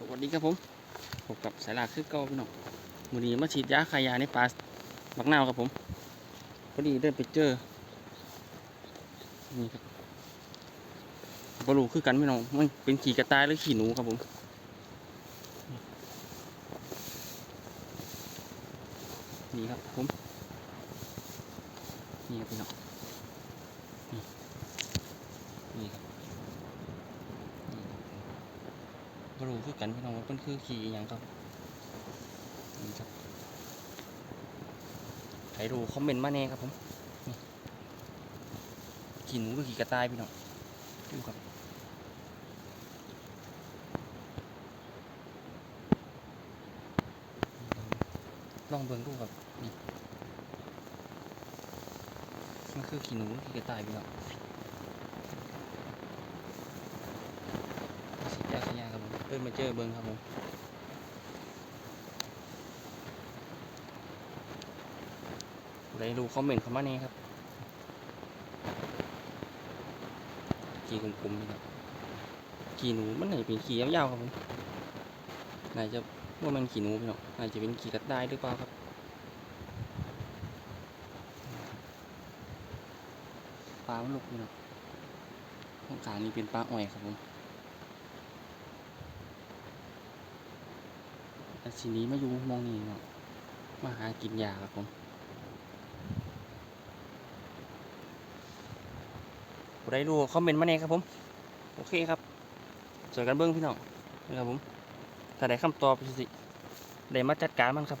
สวัสดีครับผมพบกับสายลากคือเก่าพี่น้องมือนี้มาฉีดยาคายาในป่าบักนาวครับผมพอดีเดินไปเจอนี่ครับบรูคือกันพี่น้องมันเป็นขี่กระต่ายหรือขี่หนูครับผมนี่ครับผมนี่ครับพี่น้อง นี่นี่ครับ นี่ครับ บรูคือกันพี่น้องว่าเป็นคือขี่อย่างครับนี่ครับใครรู้คอมเมนต์มาแน่ครับผมขี่หนูหรือขี่กระต่ายพี่น้องดูครับลองเบิ่งดูครับนี่มันคือขี่หนูหรือขี่กระต่ายพี่น้อง สิยากขยากครับผม เดินมาเจอเบิ้งครับผมไรรู้คอมเมนต์เข้ามานี่ครับขี่กลมๆนี่ครับขี่หนูมันไหนเป็นขี่ยาวๆครับผมน่าจะว่ามันขี่หนูพี่น้องน่าจะเป็นขี่กระต่ายหรือเปล่าครับปลาลุกพี่น้องข้างขานี่เป็นปลาอ่อยครับผม แต่สีนี้มาอยู่มองนี่เนาะมาหากินยาครับผมผู้ใดรู้คอมเมนต์มาเนี่ครับผม โอเคครับสวยกันเบื้องพี่น้องนะครับผมถ้าได้คำตอบสิได้มาจัดการมันครับ